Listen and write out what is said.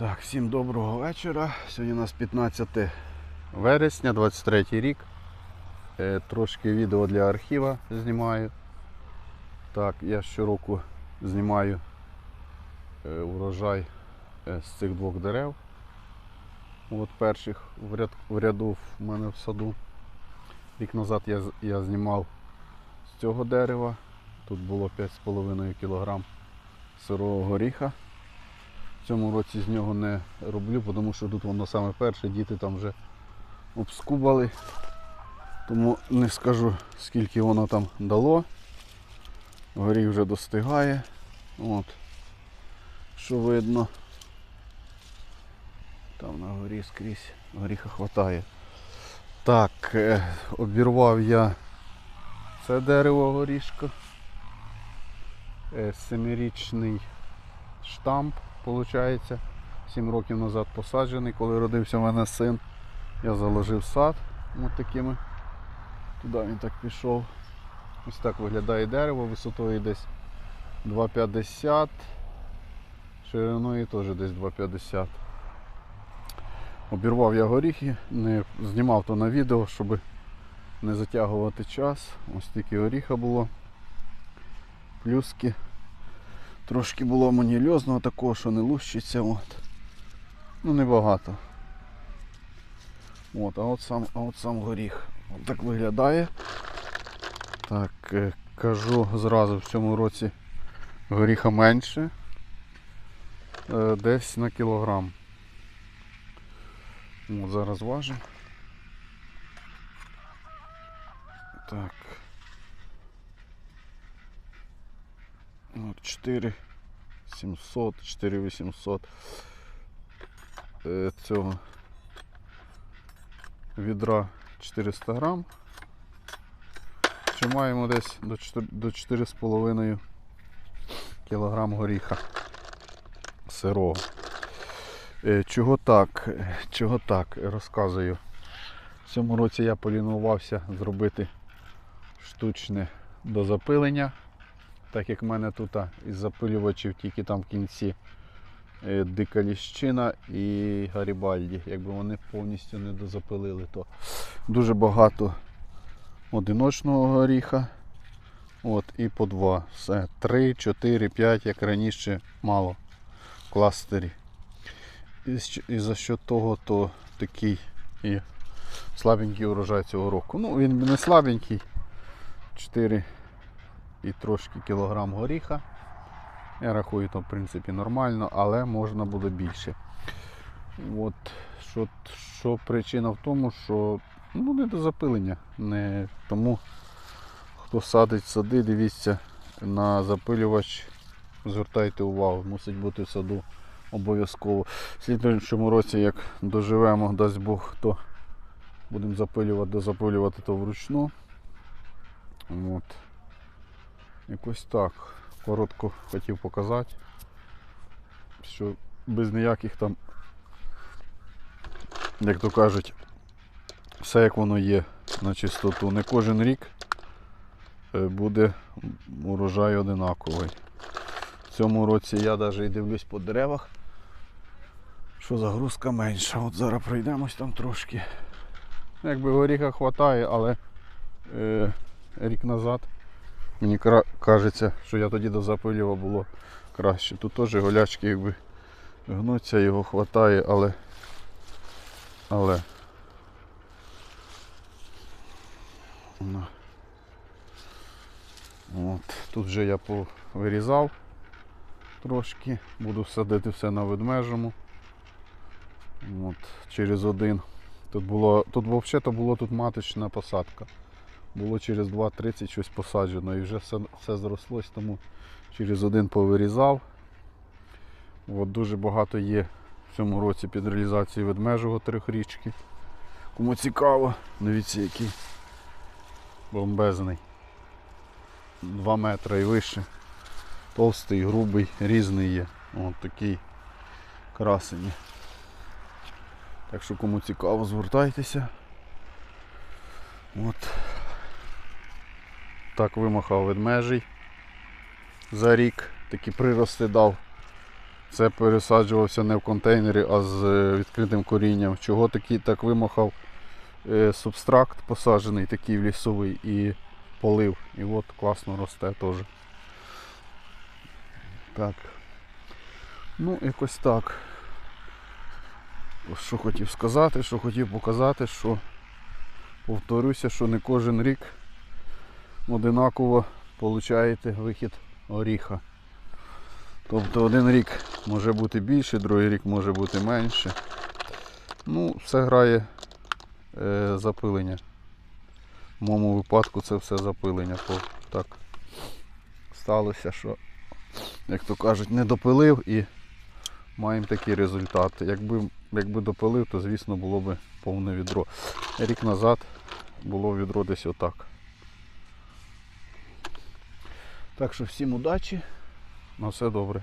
Так, всім доброго вечора. Сьогодні у нас 15 вересня, 23 рік. Е, Трошки відео для архіва знімаю. Так, я щороку знімаю е, урожай е, з цих двох дерев. От перших в, ряд, в ряду в мене в саду. Рік назад я, я знімав з цього дерева. Тут було 5,5 кг сирого горіха. Цьому році з нього не роблю, тому що тут воно саме перше, діти там вже обскубали. Тому не скажу скільки воно там дало. Горіх вже достигає. От. Що видно. Там на горі скрізь горіха хватає. Так, е, обірвав я це дерево горішка. Е, Семирічний штамп, виходить. Сім років назад посаджений, коли родився в мене син. Я заложив сад от такими. Туди він так пішов. Ось так виглядає дерево, висотою десь 2,50, шириною теж десь 2,50. Обірвав я горіхи, не знімав то на відео, щоб не затягувати час. Ось тільки горіха було. Плюски. Трошки було манільозного такого, що не лущиться. От. Ну небагато. От, а от сам, а от сам горіх. От так виглядає. Так, е, кажу зразу в цьому році горіха менше. Е, Десь на кілограм. От зараз важимо. Так. 4 700, 4 800 е, цього відра 400 грам. Чи маємо десь до 4 до 4,5 кілограм горіха сирого. Е, Чого так? Чого так? Розказую. В цьому році я полінувався зробити штучне дозапилення. Так як в мене тут із запилювачів тільки там в кінці е, дика ліщина і Гарібальді. Якби вони повністю не дозапилили, то дуже багато одиночного горіха. От, і по два. Все. 3, 4, 5, як раніше, мало в кластері. І, за що того, то такий і слабенький урожай цього року. Ну, він не слабенький. 4 і трошки кілограм горіха. Я рахую, то в принципі нормально, але можна буде більше. От, що, що причина в тому, що ну, не до запилення. Не тому хто садить сади, дивіться на запилювач, звертайте увагу, мусить бути в саду обов'язково. В слідуючому році, як доживемо, дасть Бог, то будемо запилювати, дозапилювати то вручну. От. Якось так. Коротко хотів показати, що без ніяких там, як то кажуть, все як воно є на чистоту. Не кожен рік е, буде урожай одинаковий. В цьому році я навіть дивлюсь по деревах, що загрузка менша. От зараз пройдемось там трошки. Якби горіха вистачає, але е, рік назад Мені кажеться, що я тоді дозапилював було краще. Тут теж голячки якби гнуться, його хватає, але. Але. Ну. От. Тут вже я повирізав трошки, буду садити все на ведмежому. От. Через один. Тут було, тут взагалі було тут маточна посадка. Було через 2-30 щось посаджено і вже все, все зрослось, тому через один повирізав. От дуже багато є в цьому році під реалізацією ведмежого трьохрічки. Кому цікаво, дивіться який бомбезний. 2 метри і вище. Товстий, грубий, різний є. От такий красені. Так що кому цікаво, звертайтеся. От так вимахав ведмежий за рік. Такі прирости дав Це пересаджувався не в контейнері, а з е, відкритим корінням. Чого такий так вимахав е, субстракт посаджений, такий лісовий, і полив. І от класно росте теж. Так. Ну, якось так. Що хотів сказати, що хотів показати, що повторюся, що не кожен рік одинаково получаєте вихід оріха. Тобто один рік може бути більше, другий рік може бути менше. Ну, все грає е, запилення. В моєму випадку це все запилення. Так сталося, що, як то кажуть, не допилив і маємо такі результати. Якби, якби допилив, то звісно було б повне відро. Рік назад було відро десь отак. Так що всім удачі, на все добре.